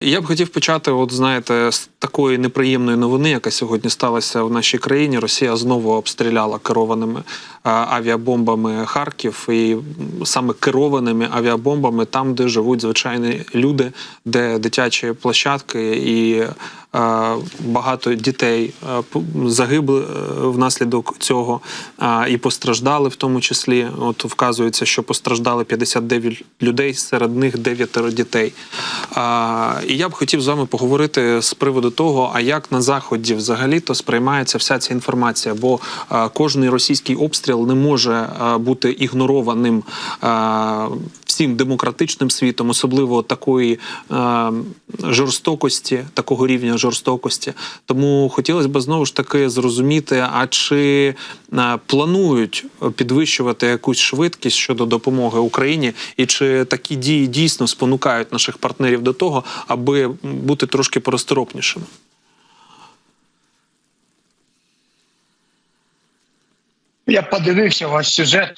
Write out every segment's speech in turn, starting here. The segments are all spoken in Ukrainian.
Я б хотів почати, от знаєте, з такої неприємної новини, яка сьогодні сталася в нашій країні. Росія знову обстріляла керованими авіабомбами Харків, і саме керованими авіабомбами там, де живуть звичайні люди, де дитячі площадки і багато дітей загибли е, внаслідок цього і постраждали в тому числі. От вказується, що постраждали 59 людей, серед них 9 дітей. І я б хотів з вами поговорити з приводу того, а як на заході взагалі-то сприймається вся ця інформація, бо кожний російський обстріл не може бути ігнорованим всім демократичним світом, особливо такої а, жорстокості, такого рівня жорстокості. Тому хотілося б знову ж таки зрозуміти, а чи а, планують підвищувати якусь швидкість щодо допомоги Україні, і чи такі дії дійсно спонукають наших партнерів до того, аби бути трошки поросторопнішими? Я подивився ваш сюжет.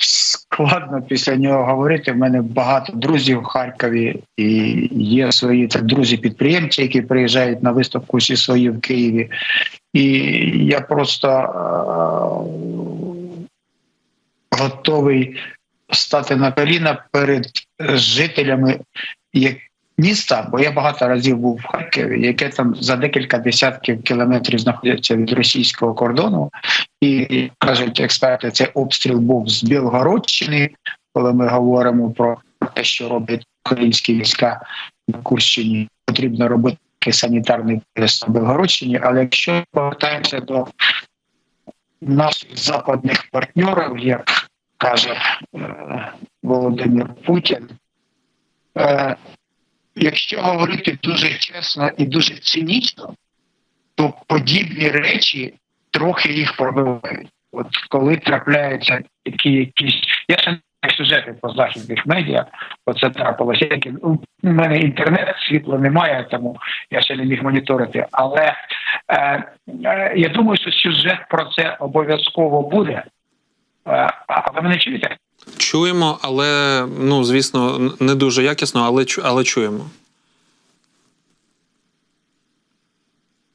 Складно після нього говорити. В мене багато друзів в Харкові і є свої друзі-підприємці, які приїжджають на виставку всі свої в Києві. І я просто е- готовий стати на коліна перед жителями як міста, бо я багато разів був в Харкові, яке там за декілька десятків кілометрів знаходиться від російського кордону. І кажуть експерти, цей обстріл був з Білгородщини, коли ми говоримо про те, що роблять українські війська на Курщині. Потрібно робити санітарний пояс на Білгородщині. Але якщо повертаємося до наших западних партнерів, як каже е, Володимир Путін, е, якщо говорити дуже чесно і дуже цинічно, то подібні речі трохи їх пробивають. От коли трапляються такі якісь. Я ще не сюжети по західних медіа, оце трапилося. У мене інтернет, світла немає, тому я ще не міг моніторити. Але е, е, я думаю, що сюжет про це обов'язково буде. Е, а ви мене чуєте? Чуємо, але ну звісно, не дуже якісно, але але чуємо.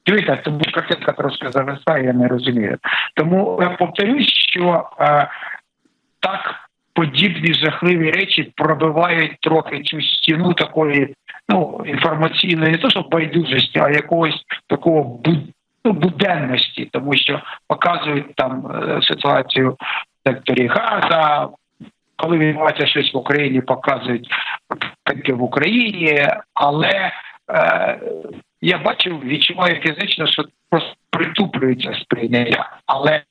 Чуєте, тому картинка трошки зависає, я не розумію. Тому повторюсь, що е, так подібні жахливі речі пробивають трохи цю стіну такої ну, інформаційної, не то що байдужості, а якогось такого ну, буденності, тому що показують там е, ситуацію в секторі Газа. Коли відбувається щось в Україні, показують картинки в Україні, але е, я бачив, відчуваю фізично, що просто притуплюється сприйняття. Але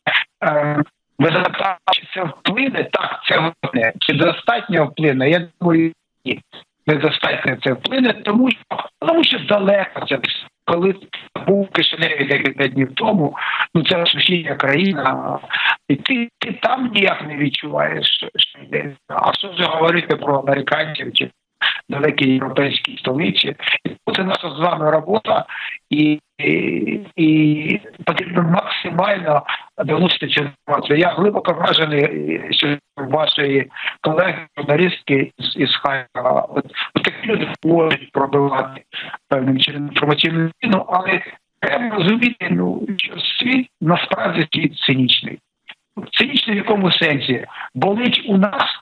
е, ви запитали, чи це вплине? Так, це вплине. Чи достатньо вплине? Я думаю, ні. Недостатньо це вплине, тому що тому що далеко це коли був в Кишиневі декілька днів тому, ну це сусідня країна, і ти, ти там ніяк не відчуваєш, що, йде. А що вже говорити про американців чи далекій європейській столиці. Це наша з вами робота, і, і, і потрібно максимально доносити цю інформацію. Я глибоко вражений вашої колеги, журналістки з із Харкова. От, от такі люди можуть пробивати певним чином інформаційну війну, але треба розуміти, ну що світ насправді світ цинічний. Цинічний в якому сенсі болить у нас.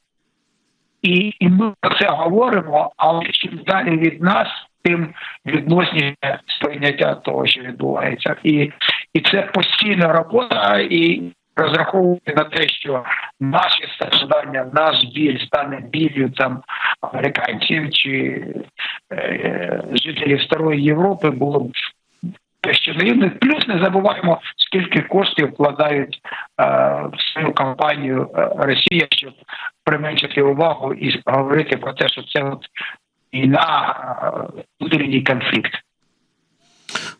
І, і ми про це говоримо, але чим далі від нас, тим відносніше сприйняття того, що відбувається, і і це постійна робота, і розраховувати на те, що наші страждання, наш біль стане біллю там американців чи е, жителів старої Європи, було б наївно. Плюс не забуваємо, скільки коштів вкладають е, в свою кампанію е, Росія, щоб применшити увагу і говорити про те, що це от війна, е, внутрішній конфлікт.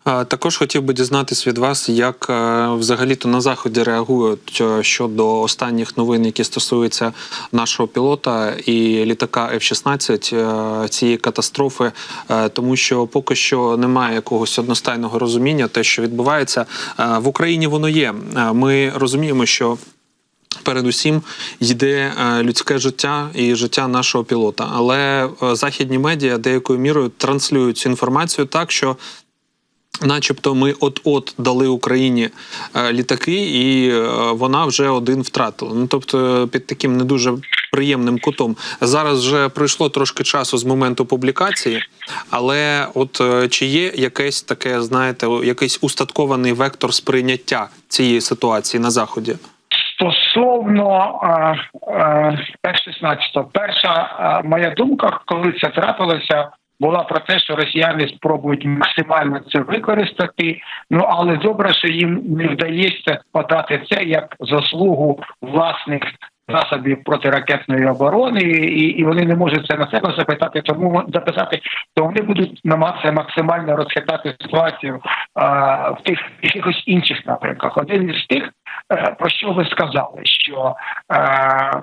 Також хотів би дізнатись від вас, як е, взагалі-то на заході реагують е, щодо останніх новин, які стосуються нашого пілота і літака F-16 е, цієї катастрофи, тому що поки що немає якогось одностайного розуміння, те, що відбувається в Україні, воно є. Ми розуміємо, що Передусім йде людське життя і життя нашого пілота. Але західні медіа деякою мірою транслюють цю інформацію так, що. Начебто ми от-от дали Україні е, літаки, і е, вона вже один втратила. Ну тобто, під таким не дуже приємним кутом. Зараз вже пройшло трошки часу з моменту публікації, але от е, чи є якесь таке, знаєте, якийсь устаткований вектор сприйняття цієї ситуації на заході? Стосовно F-16, перша е, моя думка, коли це трапилося, була про те, що росіяни спробують максимально це використати. Ну але добре, що їм не вдається подати це як заслугу власних засобів протиракетної оборони, і, і вони не можуть це на себе запитати, тому записати, то вони будуть намагатися максимально розхитати ситуацію а, в тих якихось інших напрямках. Один із тих, е, про що ви сказали, що е,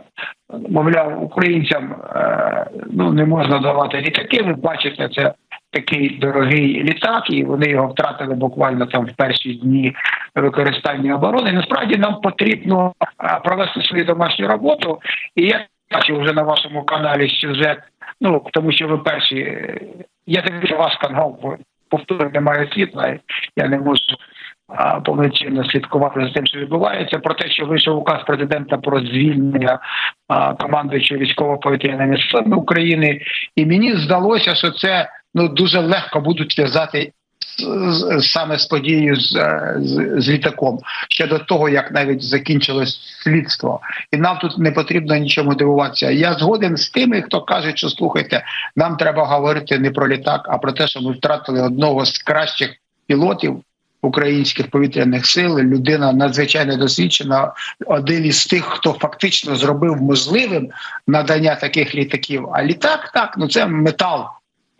мовляв, українцям е, ну не можна давати літаки. Ви бачите, це такий дорогий літак, і вони його втратили буквально там в перші дні використання оборони. Насправді нам потрібно е, провести свою домашню роботу, і я бачив вже на вашому каналі сюжет. Ну тому що ви перші. е, Я дивлюся ваш канал, повторю, немає світла. Я не можу повноцінно слідкувати за тим, що відбувається, про те, що вийшов указ президента про звільнення командуючого військово-повітряними силами України, і мені здалося, що це ну дуже легко будуть зв'язати. Саме з подією з, е, з, з літаком ще до того, як навіть закінчилось слідство, і нам тут не потрібно нічому дивуватися. Я згоден з тими, хто каже, що слухайте, нам треба говорити не про літак, а про те, що ми втратили одного з кращих пілотів українських повітряних сил. Людина надзвичайно досвідчена. Один із тих, хто фактично зробив можливим надання таких літаків. А літак так, ну це метал.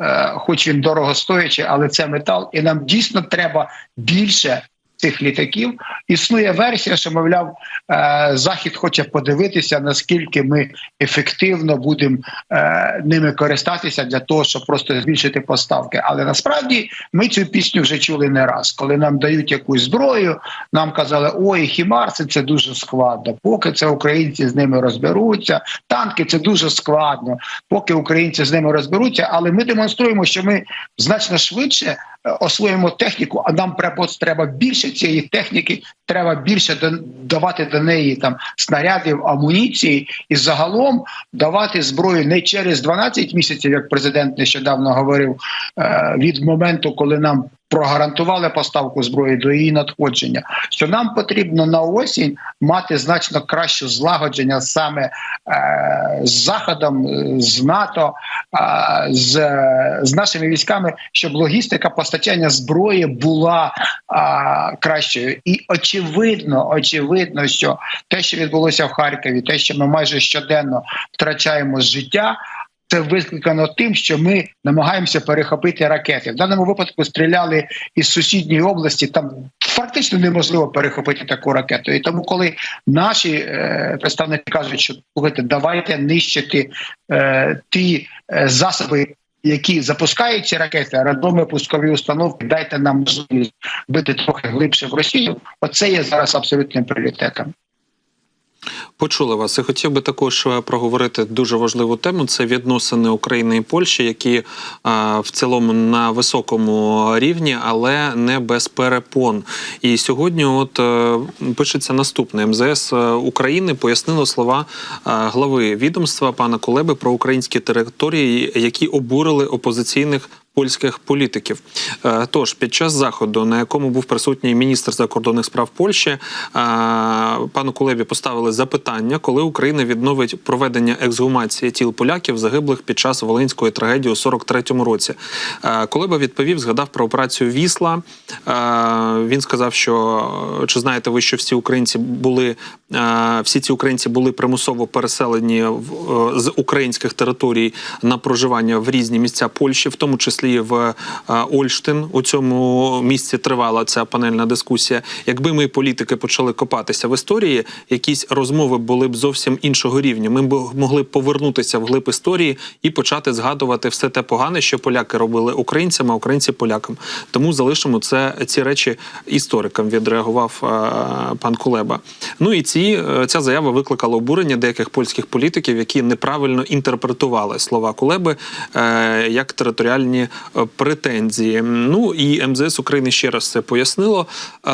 Е, Хоч він дорого стоячи, але це метал, і нам дійсно треба більше цих літаків. Існує версія, що мовляв, е, захід хоче подивитися, наскільки ми ефективно будемо е, ними користатися для того, щоб просто збільшити поставки. Але насправді ми цю пісню вже чули не раз. Коли нам дають якусь зброю, нам казали, ой, хімарси це дуже складно. Поки це українці з ними розберуться, танки це дуже складно. Поки українці з ними розберуться, але ми демонструємо, що ми значно швидше освоїмо техніку, а нам треба, більше цієї техніки, треба більше давати до неї там снарядів, амуніції і загалом давати зброю не через 12 місяців, як президент нещодавно говорив, е, від моменту, коли нам прогарантували поставку зброї до її надходження, що нам потрібно на осінь мати значно краще злагодження саме е, з заходом, е, з НАТО, е, з, з нашими військами, щоб логістика постачання зброї була е, кращою. І очевидно, очевидно, що те, що відбулося в Харкові, те, що ми майже щоденно втрачаємо життя. Це викликано тим, що ми намагаємося перехопити ракети. В даному випадку стріляли із сусідньої області. Там фактично неможливо перехопити таку ракету. І тому, коли наші е, представники кажуть, що слухайте, давайте нищити е, ті е, засоби. Які запускають ці ракети, рандомні пускові установки, дайте нам можливість бити трохи глибше в Росію. Оце є зараз абсолютним пріоритетом. Почули вас. І хотів би також е, проговорити дуже важливу тему: це відносини України і Польщі, які е, в цілому на високому рівні, але не без перепон. І сьогодні, от е, пишеться наступне: МЗС України пояснило слова глави відомства пана Кулеби про українські території, які обурили опозиційних. Польських політиків, Е, тож під час заходу, на якому був присутній міністр закордонних справ Польщі, е, пану Кулебі поставили запитання, коли Україна відновить проведення ексгумації тіл поляків, загиблих під час волинської трагедії у 43-му році. Е, Кулеба відповів, згадав про операцію Вісла. Він сказав, що чи знаєте ви, що всі українці були всі ці українці були примусово переселені з українських територій на проживання в різні місця Польщі, в тому числі числі в е, Ольштин. У цьому місці тривала ця панельна дискусія. Якби ми, політики, почали копатися в історії, якісь розмови були б зовсім іншого рівня. Ми б могли б повернутися в глиб історії і почати згадувати все те погане, що поляки робили українцям, а українці полякам. Тому залишимо це ці речі історикам. Відреагував е, пан Кулеба. Ну і ці е, ця заява викликала обурення деяких польських політиків, які неправильно інтерпретували слова Кулеби як територіальні претензії. Ну і МЗС України ще раз це пояснило е,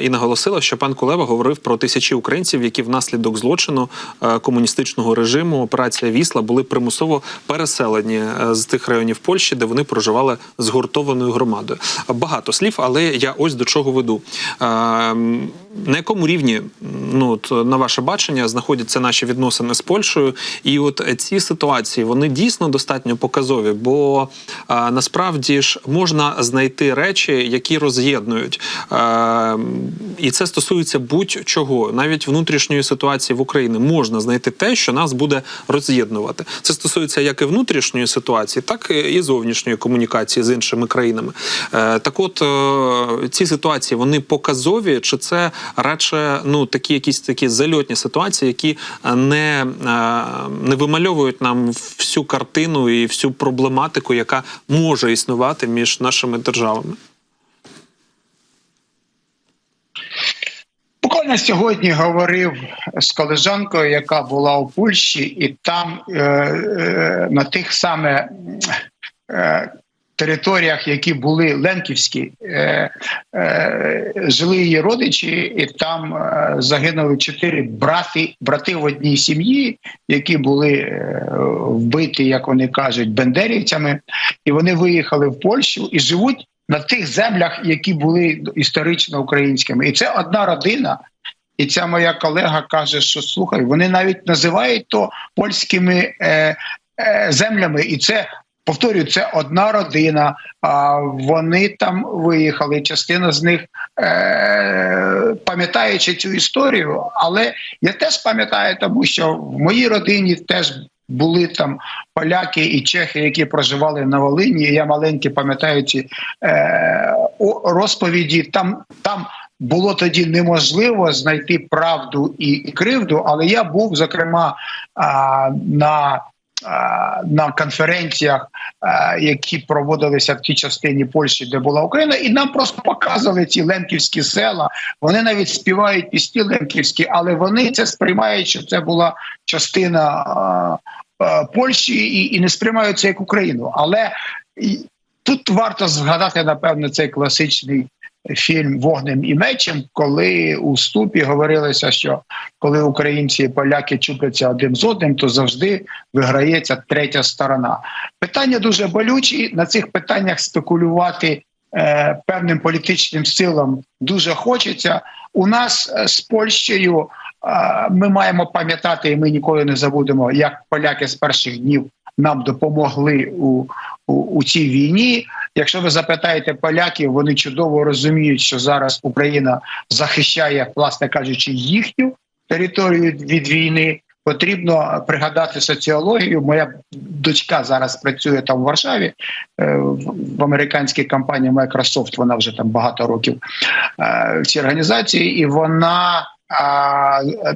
і наголосило, що пан Кулеба говорив про тисячі українців, які внаслідок злочину е, комуністичного режиму операція Вісла були примусово переселені е, з тих районів Польщі, де вони проживали згуртованою громадою. Багато слів, але я ось до чого веду. Е, на якому рівні, ну от на ваше бачення, знаходяться наші відносини з Польщею, і от ці ситуації вони дійсно достатньо показові, бо а, насправді ж можна знайти речі, які роз'єднують, а, і це стосується будь-чого, навіть внутрішньої ситуації в Україні. Можна знайти те, що нас буде роз'єднувати. Це стосується як і внутрішньої ситуації, так і зовнішньої комунікації з іншими країнами. Е, так, от е, ці ситуації вони показові, чи це радше ну такі якісь такі зальотні ситуації, які е, не, е, не вимальовують нам всю картину і всю проблематику, яка може існувати між нашими державами. Буквально сьогодні говорив з колежанкою, яка була у Польщі, і там е, е, на тих саме е, територіях, які були Ленківські, е, е, жили її родичі, і там е, загинули чотири брати, брати в одній сім'ї, які були е, вбиті, як вони кажуть, бендерівцями, і вони виїхали в Польщу і живуть на тих землях, які були історично українськими, і це одна родина. І ця моя колега каже, що слухай, вони навіть називають то польськими е, е, землями, і це повторюю, це одна родина. А вони там виїхали. Частина з них е, пам'ятаючи цю історію, але я теж пам'ятаю, тому що в моїй родині теж були там поляки і чехи, які проживали на Волині. Я маленькі пам'ятаю ці е, розповіді. Там там було тоді неможливо знайти правду і, кривду, але я був зокрема а, на. На конференціях, які проводилися в тій частині Польщі, де була Україна, і нам просто показували ці лемківські села. Вони навіть співають пісні лемківські, але вони це сприймають, що це була частина Польщі і і не сприймають це як Україну. Але тут варто згадати напевно цей класичний фільм Вогнем і мечем, коли у ступі говорилося, що коли українці і поляки чупляться один з одним, то завжди виграється третя сторона. Питання дуже болючі. На цих питаннях спекулювати е, певним політичним силам дуже хочеться. У нас з Польщею е, ми маємо пам'ятати, і ми ніколи не забудемо, як поляки з перших днів нам допомогли у, у, у цій війні. Якщо ви запитаєте поляків, вони чудово розуміють, що зараз Україна захищає, власне кажучи, їхню територію від війни. Потрібно пригадати соціологію. Моя дочка зараз працює там в Варшаві е, в американській компанії Microsoft, Вона вже там багато років е, в цій організації, і вона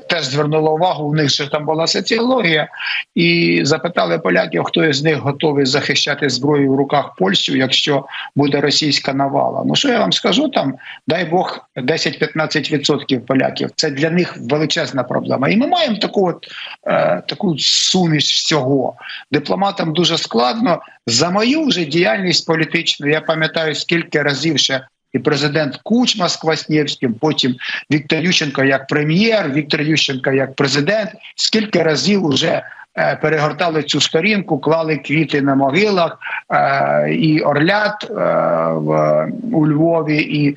теж звернула увагу. У них ще там була соціологія, і запитали поляків, хто із них готовий захищати зброю в руках Польщу, якщо буде російська навала. Ну що я вам скажу? Там дай Бог 10-15% поляків. Це для них величезна проблема. І ми маємо таку от е, таку суміш всього. Дипломатам дуже складно за мою вже діяльність політичну. Я пам'ятаю, скільки разів ще і президент Кучма з Кваснєвським, потім Віктор Ющенко як прем'єр, Віктор Ющенко як президент. Скільки разів уже е, перегортали цю сторінку, клали квіти на могилах е, і Орлят е, в у Львові, і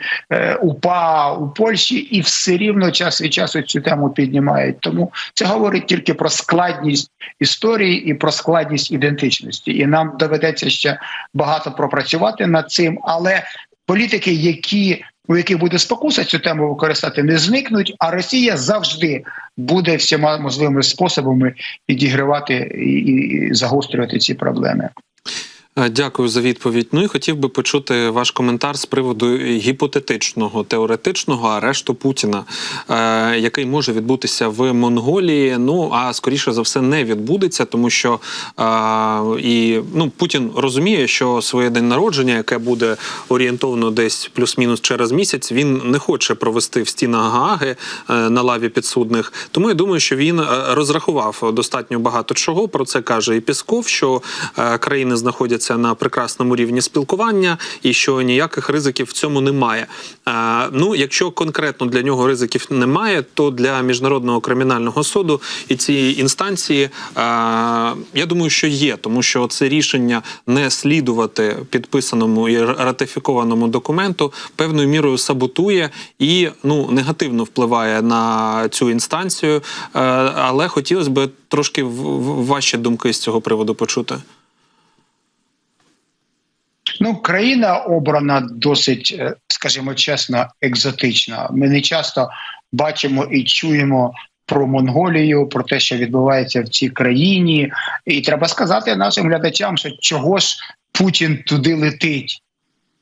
УПА у Польщі, і все рівно час від часу цю тему піднімають. Тому це говорить тільки про складність історії і про складність ідентичності. І нам доведеться ще багато пропрацювати над цим, але політики, які у яких буде спокуса цю тему використати, не зникнуть. А Росія завжди буде всіма можливими способами підігривати і, загострювати ці проблеми. Е, Дякую за відповідь. Ну і хотів би почути ваш коментар з приводу гіпотетичного теоретичного арешту Путіна, е, який може відбутися в Монголії. Ну а скоріше за все не відбудеться, тому що е, і ну Путін розуміє, що своє день народження, яке буде орієнтовно десь плюс-мінус через місяць, він не хоче провести в стінах Гааги на лаві підсудних. Тому я думаю, що він розрахував достатньо багато чого. Про це каже і Пісков, що країни знаходяться на прекрасному рівні спілкування, і що ніяких ризиків в цьому немає. Е, Ну, якщо конкретно для нього ризиків немає, то для міжнародного кримінального суду і цієї інстанції е, я думаю, що є, тому що це рішення не слідувати підписаному і ратифікованому документу певною мірою саботує і ну негативно впливає на цю інстанцію. Е, Але хотілося б трошки ваші думки з цього приводу почути. Ну, країна обрана досить, е, скажімо чесно, екзотична. Ми не часто бачимо і чуємо про Монголію, про те, що відбувається в цій країні. І треба сказати нашим глядачам, що чого ж Путін туди летить.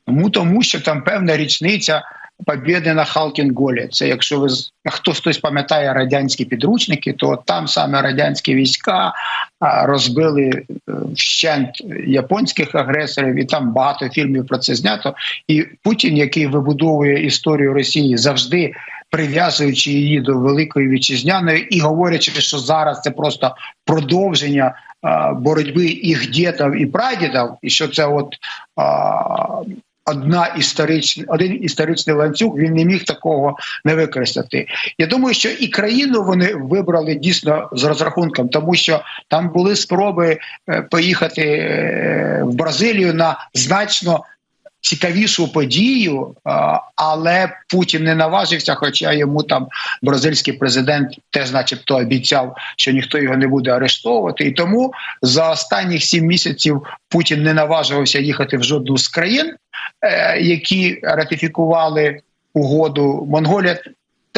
Тому, тому що там певна річниця побєди на Халкінголі. Це якщо ви хто хтось пам'ятає радянські підручники, то там саме радянські війська розбили е, вщент японських агресорів, і там багато фільмів про це знято. І Путін, який вибудовує історію Росії, завжди прив'язуючи її до великої вітчизняної і говорячи, що зараз це просто продовження боротьби їх дідів і прадідів, і що це от. А, Одна історична, один історичний ланцюг він не міг такого не використати. Я думаю, що і країну вони вибрали дійсно з розрахунком, тому що там були спроби е, поїхати е, в Бразилію на значно цікавішу подію, але Путін не наважився, хоча йому там бразильський президент теж, начебто, обіцяв, що ніхто його не буде арештовувати. І тому за останніх сім місяців Путін не наважувався їхати в жодну з країн, е, які ратифікували угоду. Монголія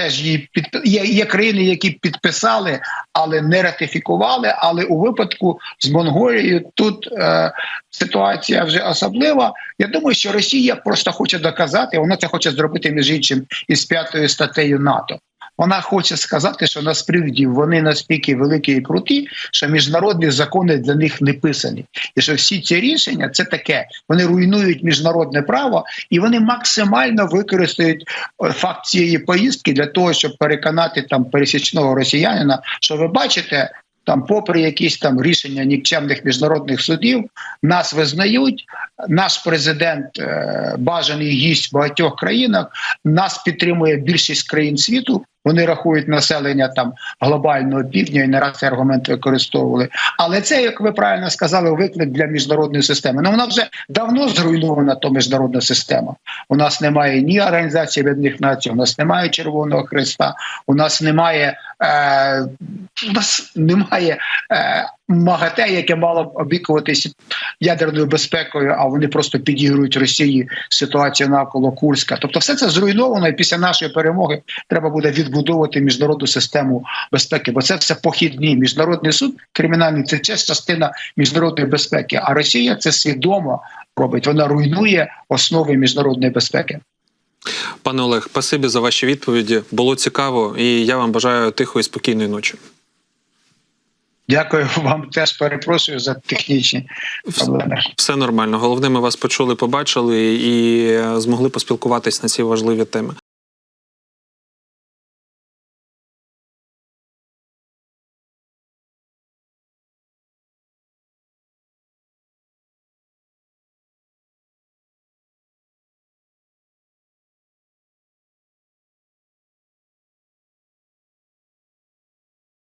теж її під є, є країни, які підписали, але не ратифікували. Але у випадку з Монголією тут е, ситуація вже особлива. Я думаю, що Росія просто хоче доказати, вона це хоче зробити між іншим із п'ятою статтею НАТО. Вона хоче сказати, що насправді вони настільки великі і круті, що міжнародні закони для них не писані, і що всі ці рішення це таке. Вони руйнують міжнародне право і вони максимально використають е, факт цієї поїздки для того, щоб переконати там пересічного росіянина, що ви бачите. Там, попри якісь там рішення нікчемних міжнародних судів, нас визнають. Наш президент е, бажаний гість багатьох країнах. Нас підтримує більшість країн світу. Вони рахують населення там глобального півдня і не раз цей аргумент використовували. Але це, як ви правильно сказали, виклик для міжнародної системи. Ну вона вже давно зруйнована, то міжнародна система. У нас немає ні організації Об'єднаних Націй, у нас немає Червоного Христа, у нас немає. Е, у нас немає е, МАГАТЕ, яке мало б опікуватися ядерною безпекою, а вони просто підігрують Росії ситуацію навколо Курська. Тобто, все це зруйновано, і після нашої перемоги треба буде відбудовувати міжнародну систему безпеки, бо це все похідні. Міжнародний суд кримінальний це частина міжнародної безпеки. А Росія це свідомо робить. Вона руйнує основи міжнародної безпеки. Пане Олег, спасибі за ваші відповіді. Було цікаво, і я вам бажаю тихої спокійної ночі. Дякую вам теж перепрошую за технічні проблеми. Все нормально. Головне, ми вас почули, побачили і е, змогли поспілкуватись на ці важливі теми.